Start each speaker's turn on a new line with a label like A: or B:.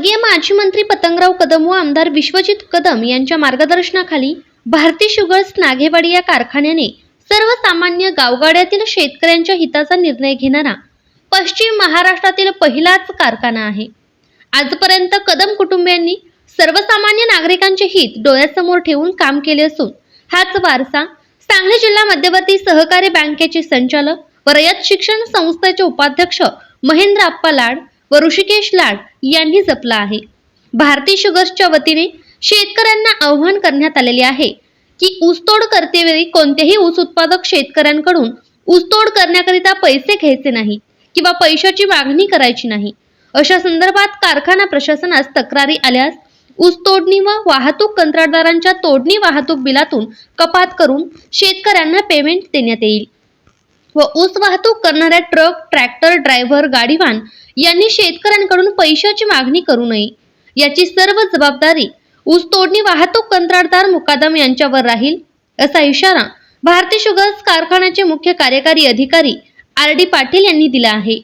A: माजी मंत्री पतंगराव कदम व आमदार विश्वजित कदम यांच्या मार्गदर्शनाखाली भारती शुगर्स नागेवाडी या कारखान्याने सर्वसामान्य गावगाड्यातील शेतकऱ्यांच्या हिताचा निर्णय घेणारा पश्चिम महाराष्ट्रातील पहिलाच कारखाना आहे. आजपर्यंत कदम कुटुंबियांनी सर्वसामान्य नागरिकांचे हित डोळ्यासमोर ठेवून काम केले असून हाच वारसा सांगली जिल्हा मध्यवर्ती सहकारी बँकेचे संचालक व रयत शिक्षण संस्थेचे उपाध्यक्ष महेंद्र आप्पा लाड व ऋषिकेश लाड यांनी जपला आहे. भारती शुगर्सच्या वतीने शेतकऱ्यांना आव्हान करण्यात आलेले आहे की ऊसतोड करतेवेळी कोणत्याही ऊस उत्पादक शेतकऱ्यांकडून ऊसतोड करण्याकरिता पैसे घ्यायचे नाही किंवा पैशाची मागणी करायची नाही. अशा संदर्भात कारखाना प्रशासनास तक्रारी आल्यास ऊस तोडणी व वाहतूक कंत्राटदारांच्या तोडणी वाहतूक बिलातून कपात करून शेतकऱ्यांना पेमेंट देण्यात येईल. व ऊस वाहतूक करणाऱ्या ट्रक ट्रॅक्टर ड्रायव्हर गाडीवान यांनी शेतकऱ्यांकडून पैशाची मागणी करू नये. याची सर्व जबाबदारी ऊस तोडणी वाहतूक कंत्राटदार मुकादम यांच्यावर राहील असा इशारा भारती शुगर्स कारखान्याचे मुख्य कार्यकारी अधिकारी आर डी पाटील यांनी दिला आहे.